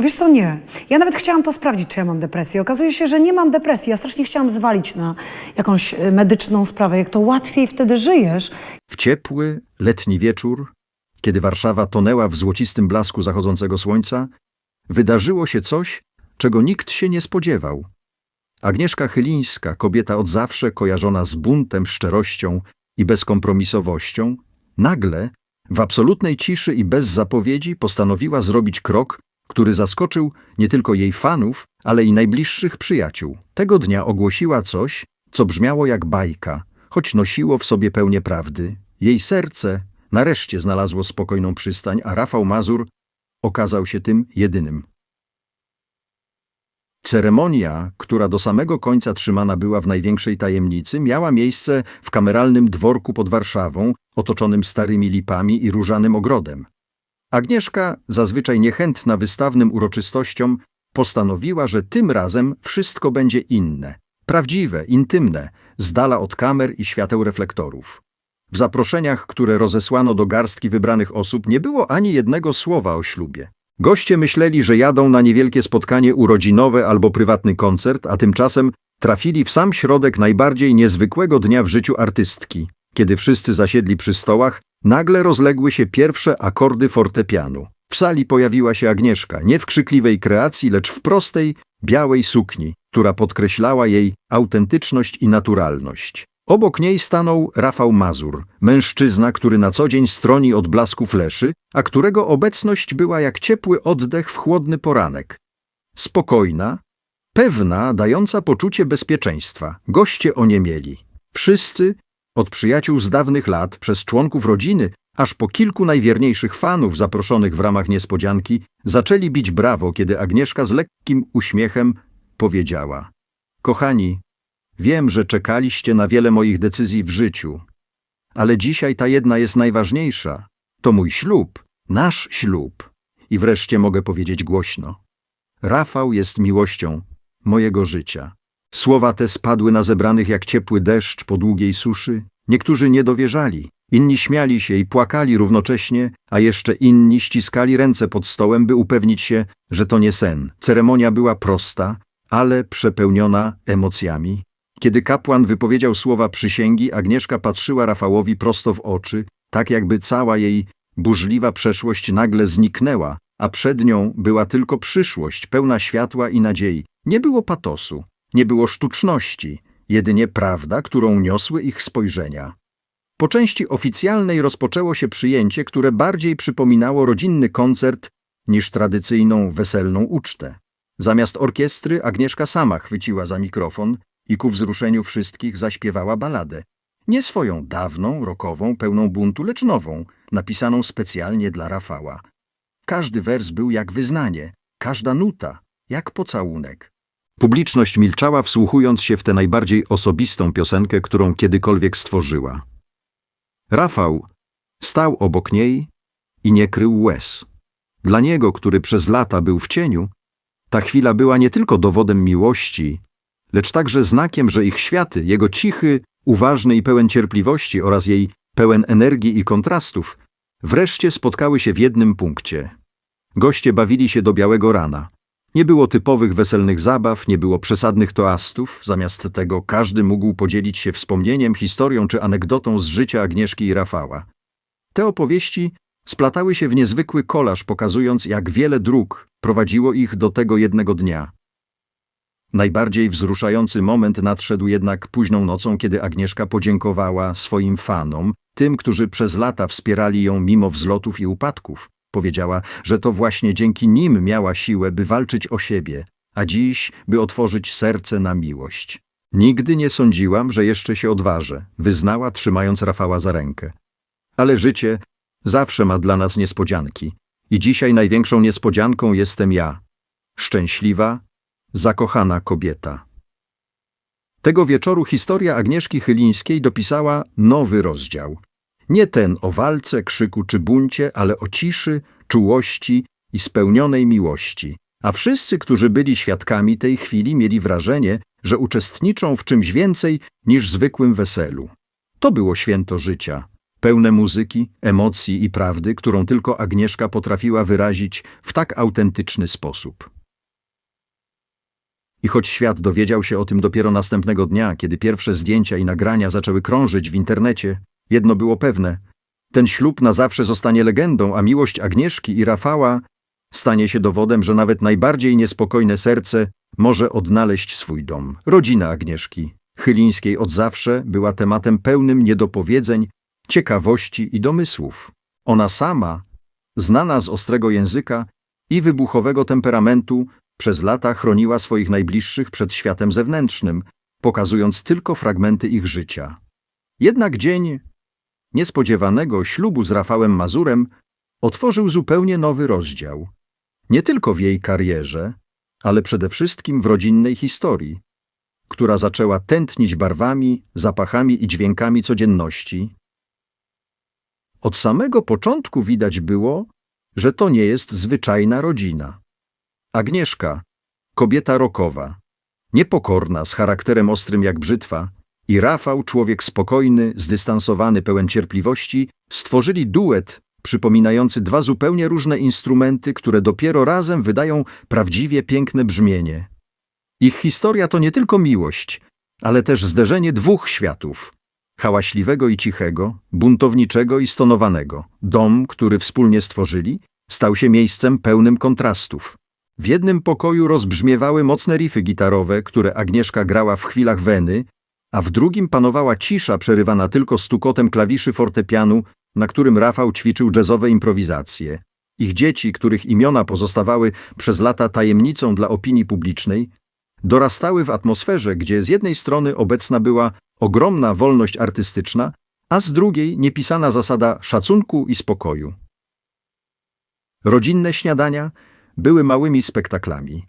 Wiesz co, nie. Ja nawet chciałam to sprawdzić, czy ja mam depresję. Okazuje się, że nie mam depresji. Ja strasznie chciałam zwalić na jakąś e, medyczną sprawę. Jak to łatwiej wtedy żyjesz. W ciepły, letni wieczór, kiedy Warszawa tonęła w złocistym blasku zachodzącego słońca, wydarzyło się coś, czego nikt się nie spodziewał. Agnieszka Chylińska, kobieta od zawsze kojarzona z buntem, szczerością i bezkompromisowością, nagle, w absolutnej ciszy i bez zapowiedzi postanowiła zrobić krok, który zaskoczył nie tylko jej fanów, ale i najbliższych przyjaciół. Tego dnia ogłosiła coś, co brzmiało jak bajka, choć nosiło w sobie pełnię prawdy. Jej serce nareszcie znalazło spokojną przystań, a Rafał Mazur okazał się tym jedynym. Ceremonia, która do samego końca trzymana była w największej tajemnicy, miała miejsce w kameralnym dworku pod Warszawą, otoczonym starymi lipami i różanym ogrodem. Agnieszka, zazwyczaj niechętna wystawnym uroczystościom, postanowiła, że tym razem wszystko będzie inne, prawdziwe, intymne, z dala od kamer i świateł reflektorów. W zaproszeniach, które rozesłano do garstki wybranych osób, nie było ani jednego słowa o ślubie. Goście myśleli, że jadą na niewielkie spotkanie urodzinowe albo prywatny koncert, a tymczasem trafili w sam środek najbardziej niezwykłego dnia w życiu artystki. Kiedy wszyscy zasiedli przy stołach, nagle rozległy się pierwsze akordy fortepianu. W sali pojawiła się Agnieszka, nie w krzykliwej kreacji, lecz w prostej, białej sukni, która podkreślała jej autentyczność i naturalność. Obok niej stanął Rafał Mazur, mężczyzna, który na co dzień stroni od blasku fleszy, a którego obecność była jak ciepły oddech w chłodny poranek. Spokojna, pewna, dająca poczucie bezpieczeństwa. Goście oniemieli. Wszyscy, od przyjaciół z dawnych lat, przez członków rodziny, aż po kilku najwierniejszych fanów zaproszonych w ramach niespodzianki, zaczęli bić brawo, kiedy Agnieszka z lekkim uśmiechem powiedziała: Kochani, wiem, że czekaliście na wiele moich decyzji w życiu, ale dzisiaj ta jedna jest najważniejsza. To mój ślub, nasz ślub. I wreszcie mogę powiedzieć głośno: Rafał jest miłością mojego życia. Słowa te spadły na zebranych jak ciepły deszcz po długiej suszy. Niektórzy nie dowierzali, inni śmiali się i płakali równocześnie, a jeszcze inni ściskali ręce pod stołem, by upewnić się, że to nie sen. Ceremonia była prosta, ale przepełniona emocjami. Kiedy kapłan wypowiedział słowa przysięgi, Agnieszka patrzyła Rafałowi prosto w oczy, tak jakby cała jej burzliwa przeszłość nagle zniknęła, a przed nią była tylko przyszłość, pełna światła i nadziei. Nie było patosu, nie było sztuczności, jedynie prawda, którą niosły ich spojrzenia. Po części oficjalnej rozpoczęło się przyjęcie, które bardziej przypominało rodzinny koncert niż tradycyjną weselną ucztę. Zamiast orkiestry Agnieszka sama chwyciła za mikrofon i ku wzruszeniu wszystkich zaśpiewała baladę. Nie swoją dawną, rokową, pełną buntu, lecz nową, napisaną specjalnie dla Rafała. Każdy wers był jak wyznanie, każda nuta jak pocałunek. Publiczność milczała, wsłuchując się w tę najbardziej osobistą piosenkę, którą kiedykolwiek stworzyła. Rafał stał obok niej i nie krył łez. Dla niego, który przez lata był w cieniu, ta chwila była nie tylko dowodem miłości, lecz także znakiem, że ich światy, jego cichy, uważny i pełen cierpliwości oraz jej pełen energii i kontrastów, wreszcie spotkały się w jednym punkcie. Goście bawili się do białego rana. Nie było typowych weselnych zabaw, nie było przesadnych toastów, zamiast tego każdy mógł podzielić się wspomnieniem, historią czy anegdotą z życia Agnieszki i Rafała. Te opowieści splatały się w niezwykły kolaż, pokazując, jak wiele dróg prowadziło ich do tego jednego dnia. Najbardziej wzruszający moment nadszedł jednak późną nocą, kiedy Agnieszka podziękowała swoim fanom, tym, którzy przez lata wspierali ją mimo wzlotów i upadków. Powiedziała, że to właśnie dzięki nim miała siłę, by walczyć o siebie, a dziś, by otworzyć serce na miłość. Nigdy nie sądziłam, że jeszcze się odważę, wyznała, trzymając Rafała za rękę. Ale życie zawsze ma dla nas niespodzianki. I dzisiaj największą niespodzianką jestem ja. Szczęśliwa, zakochana kobieta. Tego wieczoru historia Agnieszki Chylińskiej dopisała nowy rozdział. Nie ten o walce, krzyku czy buncie, ale o ciszy, czułości i spełnionej miłości. A wszyscy, którzy byli świadkami tej chwili, mieli wrażenie, że uczestniczą w czymś więcej niż zwykłym weselu. To było święto życia. pełne muzyki, emocji i prawdy, którą tylko Agnieszka potrafiła wyrazić w tak autentyczny sposób. I choć świat dowiedział się o tym dopiero następnego dnia, kiedy pierwsze zdjęcia i nagrania zaczęły krążyć w internecie, jedno było pewne: ten ślub na zawsze zostanie legendą, a miłość Agnieszki i Rafała stanie się dowodem, że nawet najbardziej niespokojne serce może odnaleźć swój dom. Rodzina Agnieszki Chylińskiej od zawsze była tematem pełnym niedopowiedzeń, ciekawości i domysłów. Ona sama, znana z ostrego języka i wybuchowego temperamentu, przez lata chroniła swoich najbliższych przed światem zewnętrznym, pokazując tylko fragmenty ich życia. Jednak dzień niespodziewanego ślubu z Rafałem Mazurem otworzył zupełnie nowy rozdział. Nie tylko w jej karierze, ale przede wszystkim w rodzinnej historii, która zaczęła tętnić barwami, zapachami i dźwiękami codzienności. Od samego początku widać było, że to nie jest zwyczajna rodzina. Agnieszka, kobieta rokowa, niepokorna, z charakterem ostrym jak brzytwa, i Rafał, człowiek spokojny, zdystansowany, pełen cierpliwości, stworzyli duet przypominający dwa zupełnie różne instrumenty, które dopiero razem wydają prawdziwie piękne brzmienie. Ich historia to nie tylko miłość, ale też zderzenie dwóch światów hałaśliwego i cichego, buntowniczego i stonowanego. Dom, który wspólnie stworzyli, stał się miejscem pełnym kontrastów. W jednym pokoju rozbrzmiewały mocne rify gitarowe, które Agnieszka grała w chwilach weny, a w drugim panowała cisza przerywana tylko stukotem klawiszy fortepianu, na którym Rafał ćwiczył jazzowe improwizacje. Ich dzieci, których imiona pozostawały przez lata tajemnicą dla opinii publicznej, dorastały w atmosferze, gdzie z jednej strony obecna była ogromna wolność artystyczna, a z drugiej niepisana zasada szacunku i spokoju. Rodzinne śniadania były małymi spektaklami.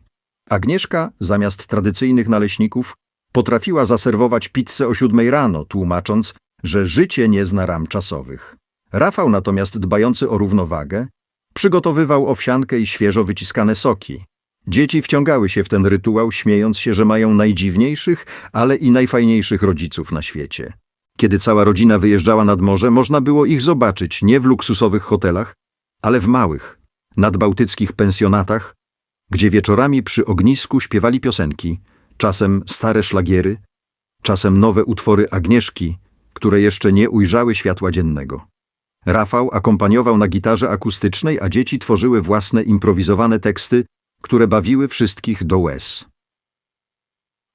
Agnieszka, zamiast tradycyjnych naleśników, potrafiła zaserwować pizzę o siódmej rano, tłumacząc, że życie nie zna ram czasowych. Rafał natomiast, dbający o równowagę, przygotowywał owsiankę i świeżo wyciskane soki. Dzieci wciągały się w ten rytuał, śmiejąc się, że mają najdziwniejszych, ale i najfajniejszych rodziców na świecie. Kiedy cała rodzina wyjeżdżała nad morze, można było ich zobaczyć nie w luksusowych hotelach, ale w małych, nadbałtyckich pensjonatach, gdzie wieczorami przy ognisku śpiewali piosenki, czasem stare szlagiery, czasem nowe utwory Agnieszki, które jeszcze nie ujrzały światła dziennego. Rafał akompaniował na gitarze akustycznej, a dzieci tworzyły własne improwizowane teksty, które bawiły wszystkich do łez.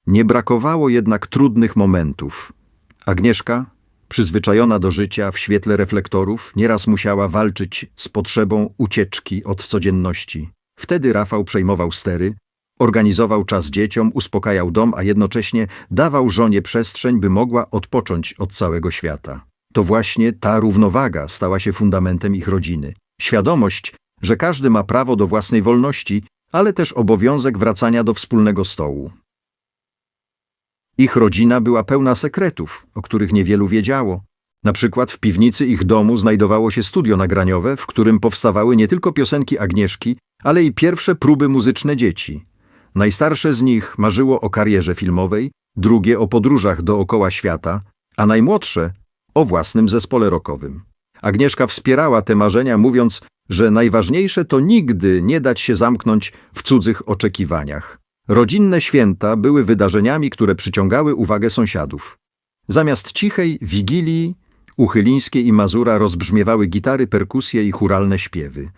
Nie brakowało jednak trudnych momentów. Agnieszka, przyzwyczajona do życia w świetle reflektorów, nieraz musiała walczyć z potrzebą ucieczki od codzienności. Wtedy Rafał przejmował stery, organizował czas dzieciom, uspokajał dom, a jednocześnie dawał żonie przestrzeń, by mogła odpocząć od całego świata. To właśnie ta równowaga stała się fundamentem ich rodziny. Świadomość, że każdy ma prawo do własnej wolności, ale też obowiązek wracania do wspólnego stołu. Ich rodzina była pełna sekretów, o których niewielu wiedziało. Na przykład w piwnicy ich domu znajdowało się studio nagraniowe, w którym powstawały nie tylko piosenki Agnieszki, ale i pierwsze próby muzyczne dzieci. Najstarsze z nich marzyło o karierze filmowej, drugie o podróżach dookoła świata, a najmłodsze o własnym zespole rockowym. Agnieszka wspierała te marzenia, mówiąc, że najważniejsze to nigdy nie dać się zamknąć w cudzych oczekiwaniach. Rodzinne święta były wydarzeniami, które przyciągały uwagę sąsiadów. Zamiast cichej wigilii u Chylińskiej i Mazura rozbrzmiewały gitary, perkusje i churalne śpiewy.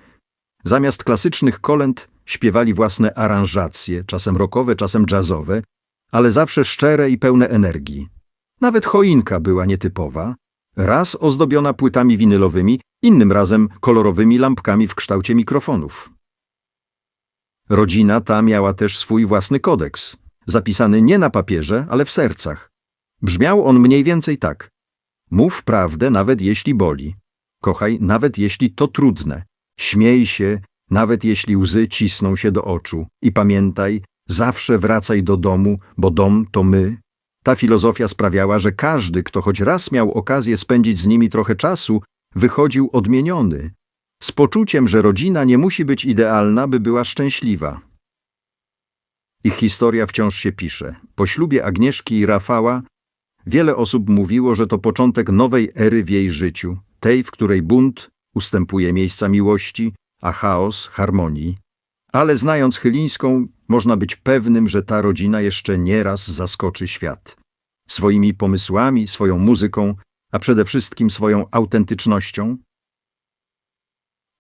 Zamiast klasycznych kolęd śpiewali własne aranżacje, czasem rockowe, czasem jazzowe, ale zawsze szczere i pełne energii. Nawet choinka była nietypowa, raz ozdobiona płytami winylowymi, innym razem kolorowymi lampkami w kształcie mikrofonów. Rodzina ta miała też swój własny kodeks, zapisany nie na papierze, ale w sercach. Brzmiał on mniej więcej tak. Mów prawdę, nawet jeśli boli. Kochaj, nawet jeśli to trudne. Śmiej się, nawet jeśli łzy cisną się do oczu. I pamiętaj, zawsze wracaj do domu, bo dom to my. Ta filozofia sprawiała, że każdy, kto choć raz miał okazję spędzić z nimi trochę czasu, wychodził odmieniony, z poczuciem, że rodzina nie musi być idealna, by była szczęśliwa. Ich historia wciąż się pisze. Po ślubie Agnieszki i Rafała wiele osób mówiło, że to początek nowej ery w jej życiu, tej, w której bunt ustępuje miejsca miłości, a chaos harmonii. Ale znając Chylińską, można być pewnym, że ta rodzina jeszcze nieraz zaskoczy świat. Swoimi pomysłami, swoją muzyką, a przede wszystkim swoją autentycznością.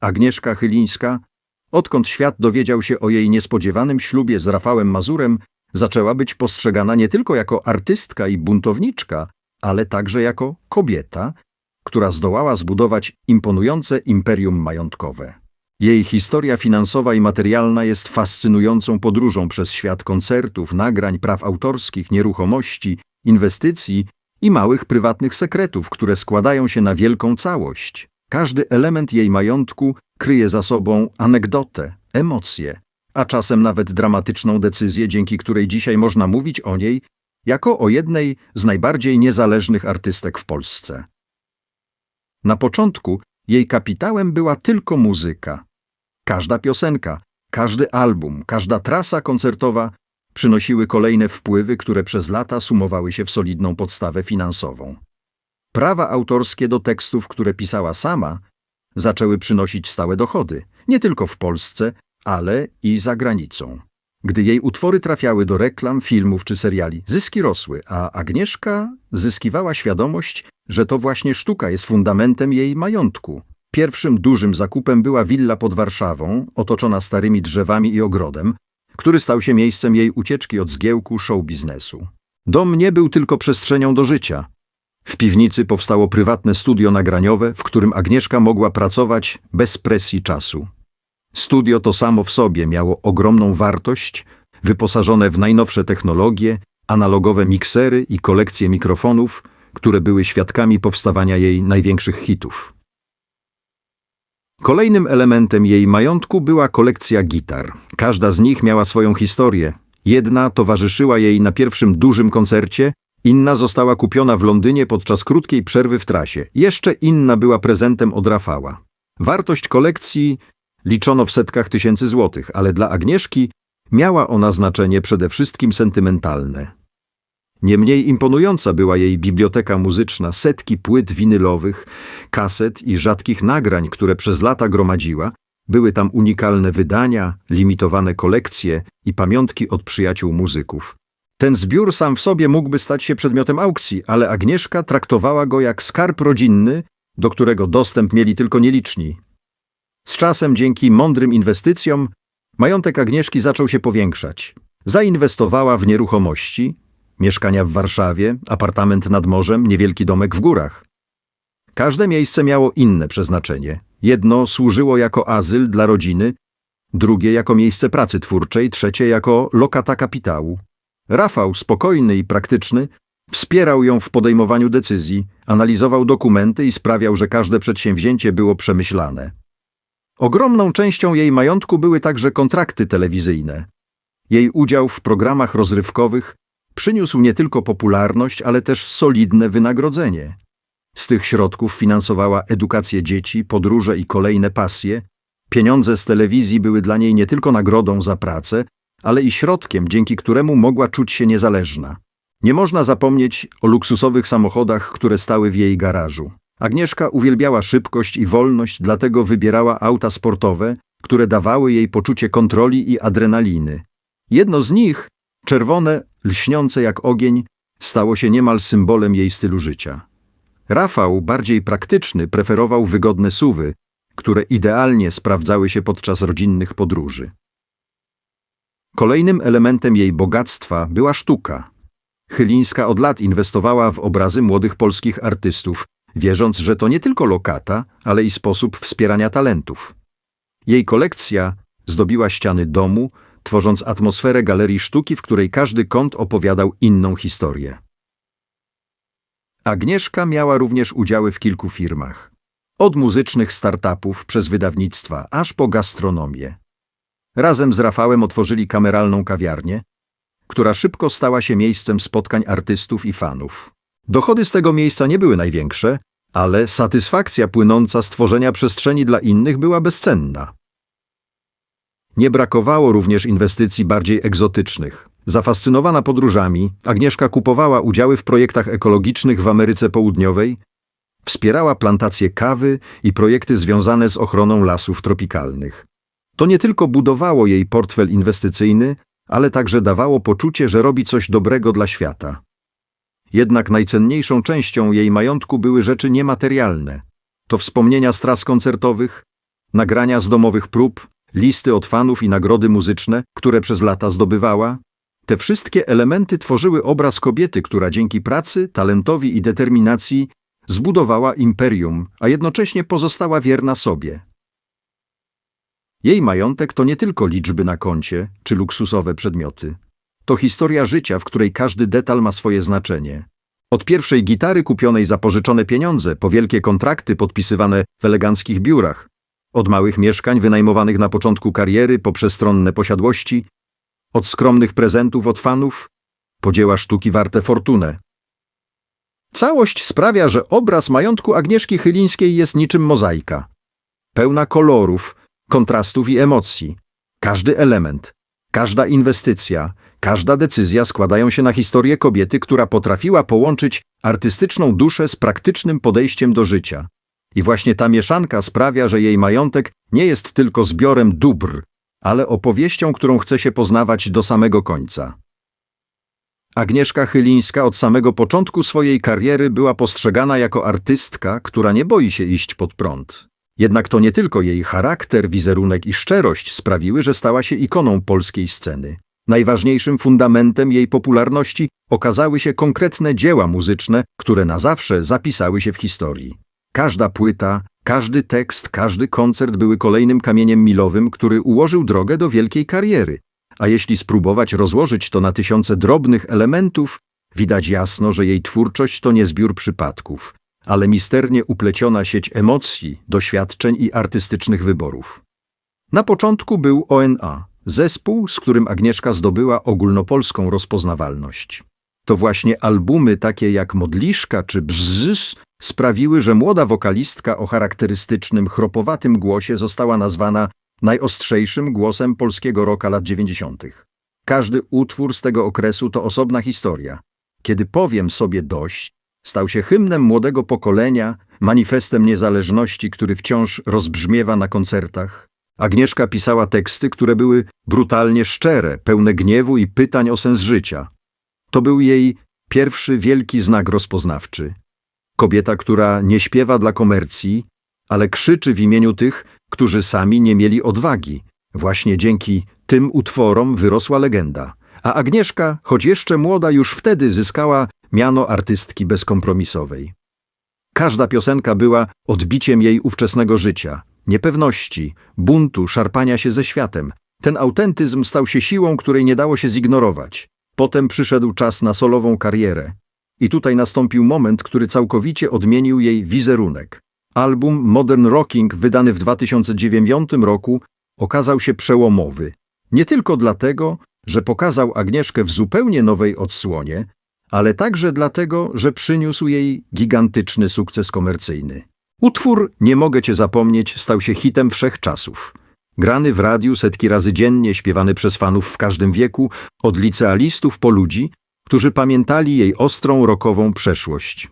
Agnieszka Chylińska, odkąd świat dowiedział się o jej niespodziewanym ślubie z Rafałem Mazurem, zaczęła być postrzegana nie tylko jako artystka i buntowniczka, ale także jako kobieta, która zdołała zbudować imponujące imperium majątkowe. Jej historia finansowa i materialna jest fascynującą podróżą przez świat koncertów, nagrań, praw autorskich, nieruchomości, inwestycji i małych prywatnych sekretów, które składają się na wielką całość. Każdy element jej majątku kryje za sobą anegdotę, emocje, a czasem nawet dramatyczną decyzję, dzięki której dzisiaj można mówić o niej jako o jednej z najbardziej niezależnych artystek w Polsce. Na początku jej kapitałem była tylko muzyka. Każda piosenka, każdy album, każda trasa koncertowa przynosiły kolejne wpływy, które przez lata sumowały się w solidną podstawę finansową. Prawa autorskie do tekstów, które pisała sama, zaczęły przynosić stałe dochody, nie tylko w Polsce, ale i za granicą. Gdy jej utwory trafiały do reklam, filmów czy seriali, zyski rosły, a Agnieszka zyskiwała świadomość, że to właśnie sztuka jest fundamentem jej majątku. Pierwszym dużym zakupem była willa pod Warszawą, otoczona starymi drzewami i ogrodem, który stał się miejscem jej ucieczki od zgiełku show biznesu. Dom nie był tylko przestrzenią do życia. W piwnicy powstało prywatne studio nagraniowe, w którym Agnieszka mogła pracować bez presji czasu. Studio to samo w sobie miało ogromną wartość, wyposażone w najnowsze technologie, analogowe miksery i kolekcje mikrofonów, które były świadkami powstawania jej największych hitów. Kolejnym elementem jej majątku była kolekcja gitar. Każda z nich miała swoją historię. Jedna towarzyszyła jej na pierwszym dużym koncercie, inna została kupiona w Londynie podczas krótkiej przerwy w trasie. Jeszcze inna była prezentem od Rafała. Wartość kolekcji liczono w setkach tysięcy złotych, ale dla Agnieszki miała ona znaczenie przede wszystkim sentymentalne. Niemniej imponująca była jej biblioteka muzyczna, setki płyt winylowych, kaset i rzadkich nagrań, które przez lata gromadziła. Były tam unikalne wydania, limitowane kolekcje i pamiątki od przyjaciół muzyków. Ten zbiór sam w sobie mógłby stać się przedmiotem aukcji, ale Agnieszka traktowała go jak skarb rodzinny, do którego dostęp mieli tylko nieliczni. Z czasem, dzięki mądrym inwestycjom, majątek Agnieszki zaczął się powiększać. Zainwestowała w nieruchomości, mieszkania w Warszawie, apartament nad morzem, niewielki domek w górach. Każde miejsce miało inne przeznaczenie. Jedno służyło jako azyl dla rodziny, drugie jako miejsce pracy twórczej, trzecie jako lokata kapitału. Rafał, spokojny i praktyczny, wspierał ją w podejmowaniu decyzji, analizował dokumenty i sprawiał, że każde przedsięwzięcie było przemyślane. Ogromną częścią jej majątku były także kontrakty telewizyjne. Jej udział w programach rozrywkowych przyniósł nie tylko popularność, ale też solidne wynagrodzenie. Z tych środków finansowała edukację dzieci, podróże i kolejne pasje. Pieniądze z telewizji były dla niej nie tylko nagrodą za pracę, ale i środkiem, dzięki któremu mogła czuć się niezależna. Nie można zapomnieć o luksusowych samochodach, które stały w jej garażu. Agnieszka uwielbiała szybkość i wolność, dlatego wybierała auta sportowe, które dawały jej poczucie kontroli i adrenaliny. Jedno z nich, czerwone, lśniące jak ogień, stało się niemal symbolem jej stylu życia. Rafał, bardziej praktyczny, preferował wygodne suwy, które idealnie sprawdzały się podczas rodzinnych podróży. Kolejnym elementem jej bogactwa była sztuka. Chylińska od lat inwestowała w obrazy młodych polskich artystów, wierząc, że to nie tylko lokata, ale i sposób wspierania talentów. Jej kolekcja zdobiła ściany domu, tworząc atmosferę galerii sztuki, w której każdy kąt opowiadał inną historię. Agnieszka miała również udziały w kilku firmach. Od muzycznych startupów przez wydawnictwa, aż po gastronomię. Razem z Rafałem otworzyli kameralną kawiarnię, która szybko stała się miejscem spotkań artystów i fanów. Dochody z tego miejsca nie były największe, ale satysfakcja płynąca z tworzenia przestrzeni dla innych była bezcenna. Nie brakowało również inwestycji bardziej egzotycznych. Zafascynowana podróżami, Agnieszka kupowała udziały w projektach ekologicznych w Ameryce Południowej, Wspierała plantacje kawy i projekty związane z ochroną lasów tropikalnych. To nie tylko budowało jej portfel inwestycyjny, ale także dawało poczucie, że robi coś dobrego dla świata. Jednak najcenniejszą częścią jej majątku były rzeczy niematerialne. To wspomnienia z tras koncertowych, nagrania z domowych prób, listy od fanów i nagrody muzyczne, które przez lata zdobywała. Te wszystkie elementy tworzyły obraz kobiety, która dzięki pracy, talentowi i determinacji zbudowała imperium, a jednocześnie pozostała wierna sobie. Jej majątek to nie tylko liczby na koncie czy luksusowe przedmioty. To historia życia, w której każdy detal ma swoje znaczenie. Od pierwszej gitary kupionej za pożyczone pieniądze, po wielkie kontrakty podpisywane w eleganckich biurach, od małych mieszkań wynajmowanych na początku kariery po przestronne posiadłości, od skromnych prezentów od fanów, po dzieła sztuki warte fortunę. Całość sprawia, że obraz majątku Agnieszki Chylińskiej jest niczym mozaika. Pełna kolorów, kontrastów i emocji. Każdy element, każda inwestycja, każda decyzja składają się na historię kobiety, która potrafiła połączyć artystyczną duszę z praktycznym podejściem do życia. I właśnie ta mieszanka sprawia, że jej majątek nie jest tylko zbiorem dóbr, ale opowieścią, którą chce się poznawać do samego końca. Agnieszka Chylińska od samego początku swojej kariery była postrzegana jako artystka, która nie boi się iść pod prąd. Jednak to nie tylko jej charakter, wizerunek i szczerość sprawiły, że stała się ikoną polskiej sceny. Najważniejszym fundamentem jej popularności okazały się konkretne dzieła muzyczne, które na zawsze zapisały się w historii. Każda płyta, każdy tekst, każdy koncert były kolejnym kamieniem milowym, który ułożył drogę do wielkiej kariery. A jeśli spróbować rozłożyć to na tysiące drobnych elementów, widać jasno, że jej twórczość to nie zbiór przypadków, ale misternie upleciona sieć emocji, doświadczeń i artystycznych wyborów. Na początku był ONA, zespół, z którym Agnieszka zdobyła ogólnopolską rozpoznawalność. To właśnie albumy takie jak Modliszka czy Bzzz sprawiły, że młoda wokalistka o charakterystycznym, chropowatym głosie została nazwana najostrzejszym głosem polskiego rocka lat 90. Każdy utwór z tego okresu to osobna historia. Kiedy powiem sobie dość, stał się hymnem młodego pokolenia, manifestem niezależności, który wciąż rozbrzmiewa na koncertach. Agnieszka pisała teksty, które były brutalnie szczere, pełne gniewu i pytań o sens życia. To był jej pierwszy wielki znak rozpoznawczy. Kobieta, która nie śpiewa dla komercji, ale krzyczy w imieniu tych, którzy sami nie mieli odwagi. Właśnie dzięki tym utworom wyrosła legenda. A Agnieszka, choć jeszcze młoda, już wtedy zyskała miano artystki bezkompromisowej. Każda piosenka była odbiciem jej ówczesnego życia, niepewności, buntu, szarpania się ze światem. Ten autentyzm stał się siłą, której nie dało się zignorować. Potem przyszedł czas na solową karierę. I tutaj nastąpił moment, który całkowicie odmienił jej wizerunek. Album Modern Rocking, wydany w 2009 roku, okazał się przełomowy. Nie tylko dlatego, że pokazał Agnieszkę w zupełnie nowej odsłonie, ale także dlatego, że przyniósł jej gigantyczny sukces komercyjny. Utwór Nie mogę cię zapomnieć stał się hitem wszechczasów. Grany w radiu setki razy dziennie, śpiewany przez fanów w każdym wieku, od licealistów po ludzi, którzy pamiętali jej ostrą rokową przeszłość.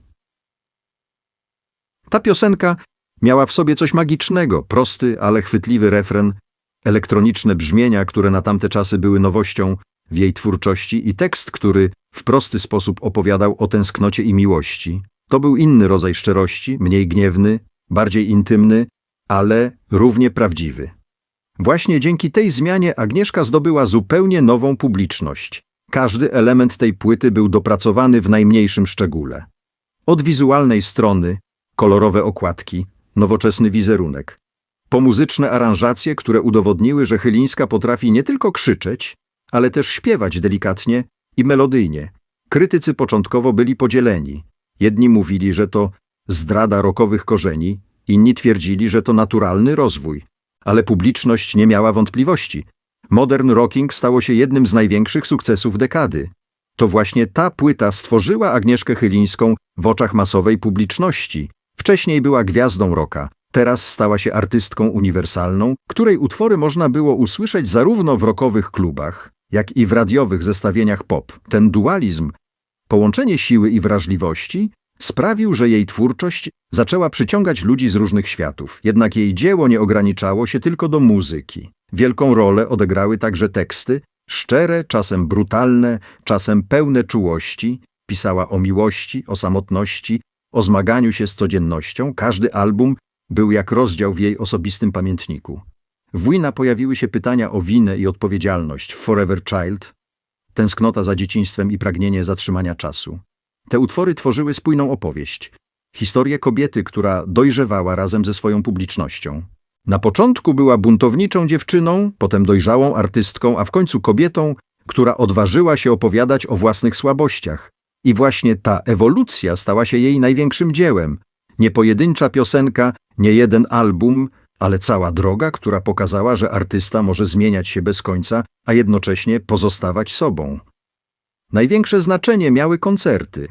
Ta piosenka miała w sobie coś magicznego, prosty, ale chwytliwy refren, elektroniczne brzmienia, które na tamte czasy były nowością w jej twórczości i tekst, który w prosty sposób opowiadał o tęsknocie i miłości. To był inny rodzaj szczerości, mniej gniewny, bardziej intymny, ale równie prawdziwy. Właśnie dzięki tej zmianie Agnieszka zdobyła zupełnie nową publiczność. Każdy element tej płyty był dopracowany w najmniejszym szczególe. Od wizualnej strony, kolorowe okładki, nowoczesny wizerunek, po muzyczne aranżacje, które udowodniły, że Chylińska potrafi nie tylko krzyczeć, ale też śpiewać delikatnie i melodyjnie. Krytycy początkowo byli podzieleni. Jedni mówili, że to zdrada rokowych korzeni, inni twierdzili, że to naturalny rozwój. Ale publiczność nie miała wątpliwości. Modern Rocking stało się jednym z największych sukcesów dekady. To właśnie ta płyta stworzyła Agnieszkę Chylińską w oczach masowej publiczności. Wcześniej była gwiazdą rocka, teraz stała się artystką uniwersalną, której utwory można było usłyszeć zarówno w rockowych klubach, jak i w radiowych zestawieniach pop. Ten dualizm, połączenie siły i wrażliwości, sprawił, że jej twórczość zaczęła przyciągać ludzi z różnych światów. Jednak jej dzieło nie ograniczało się tylko do muzyki. Wielką rolę odegrały także teksty, szczere, czasem brutalne, czasem pełne czułości. Pisała o miłości, o samotności, o zmaganiu się z codziennością. Każdy album był jak rozdział w jej osobistym pamiętniku. W Wina pojawiły się pytania o winę i odpowiedzialność w Forever Child, tęsknota za dzieciństwem i pragnienie zatrzymania czasu. Te utwory tworzyły spójną opowieść. Historię kobiety, która dojrzewała razem ze swoją publicznością. Na początku była buntowniczą dziewczyną, potem dojrzałą artystką, a w końcu kobietą, która odważyła się opowiadać o własnych słabościach. I właśnie ta ewolucja stała się jej największym dziełem. Nie pojedyncza piosenka, nie jeden album, ale cała droga, która pokazała, że artysta może zmieniać się bez końca, a jednocześnie pozostawać sobą. Największe znaczenie miały koncerty.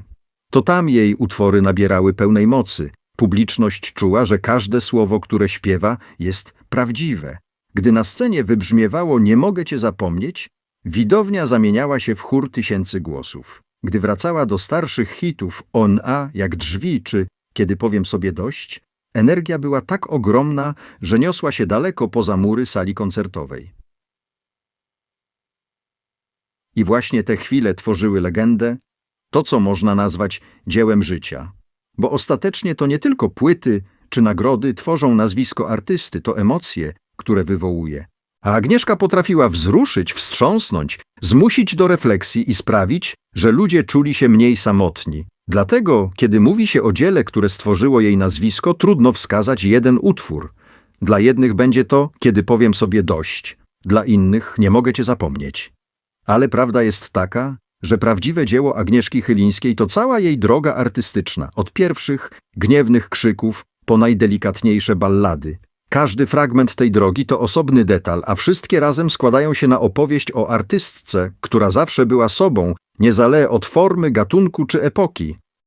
To tam jej utwory nabierały pełnej mocy. Publiczność czuła, że każde słowo, które śpiewa, jest prawdziwe. Gdy na scenie wybrzmiewało Nie mogę cię zapomnieć, widownia zamieniała się w chór tysięcy głosów. Gdy wracała do starszych hitów On A, jak drzwi, czy Kiedy powiem sobie dość, energia była tak ogromna, że niosła się daleko poza mury sali koncertowej. I właśnie te chwile tworzyły legendę, to co można nazwać dziełem życia. Bo ostatecznie to nie tylko płyty czy nagrody tworzą nazwisko artysty, to emocje, które wywołuje. A Agnieszka potrafiła wzruszyć, wstrząsnąć, zmusić do refleksji i sprawić, że ludzie czuli się mniej samotni. Dlatego, kiedy mówi się o dziele, które stworzyło jej nazwisko, trudno wskazać jeden utwór. Dla jednych będzie to, kiedy powiem sobie dość, dla innych nie mogę cię zapomnieć. Ale prawda jest taka, że prawdziwe dzieło Agnieszki Chylińskiej to cała jej droga artystyczna, od pierwszych, gniewnych krzyków po najdelikatniejsze ballady. Każdy fragment tej drogi to osobny detal, a wszystkie razem składają się na opowieść o artystce, która zawsze była sobą, niezależnie od formy, gatunku czy epoki.